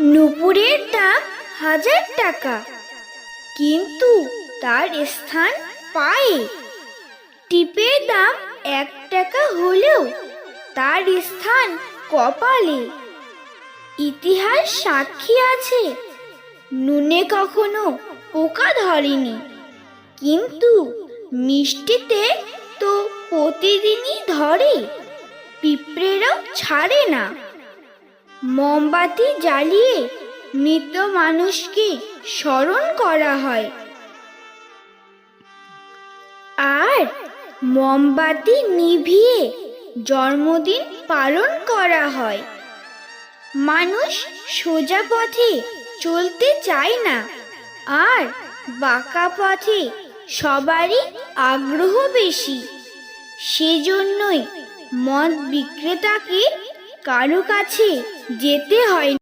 নুপুরের দাম হাজার টাকা। কিন্তু তার স্থান পায়ে। টিপের দাম এক টাকা হলেও তার স্থান কপালে। ইতিহাস সাক্ষী আছে। নুনে কখনো পোকা ধরেনি। কিন্তু মিষ্টিতে তো প্রতিদিনই ধরে। পিঁপড়েরাও ছাড়ে না। মোমবাতি জ্বালিয়ে মৃত মানুষকে স্মরণ করা হয়। আর মোমবাতি নিভিয়ে জন্মদিন পালন করা হয়। মানুষ সোজা পথে চলতে চায় না। আর বাঁকা পথে সবারই আগ্রহ বেশি। সেজন্যই মদ বিক্রেতাকে কারও কাছে যেতে হয়